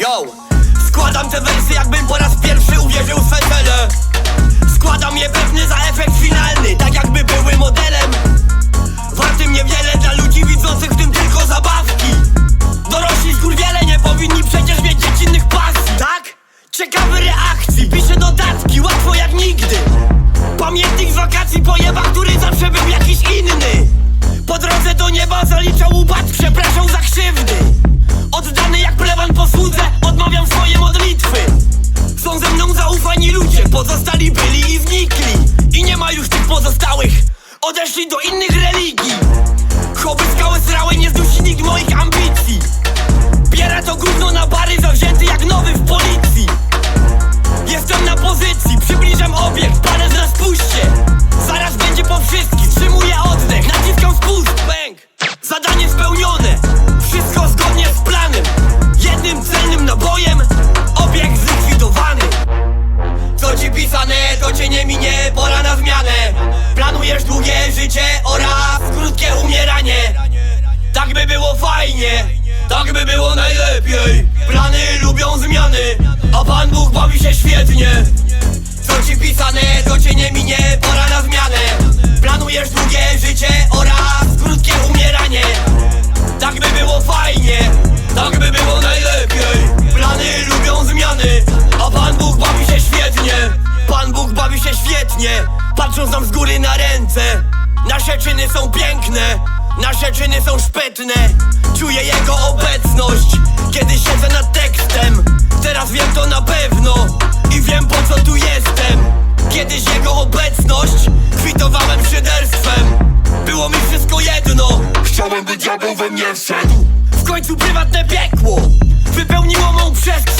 Yo! Składam te wersy jakbym po raz pierwszy uwierzył w fetele Składam je pewny za efekt finalny Tak jakby odeszli do innych religii. Życie oraz krótkie umieranie. Tak by było fajnie, tak by było najlepiej. Plany lubią zmiany, a Pan Bóg bawi się świetnie. Co ci pisane, to cię nie minie, pora na zmianę. Planujesz czyny są piękne Nasze czyny są szpetne. Czuję jego obecność Kiedy siedzę nad tekstem. Teraz wiem to na pewno I wiem po co tu jestem. Kiedyś jego obecność Kwitowałem szyderstwem. Było mi wszystko jedno Chciałem by diabeł we mnie wszedł. W końcu prywatne piekło Wypełniło mą przestrzeń.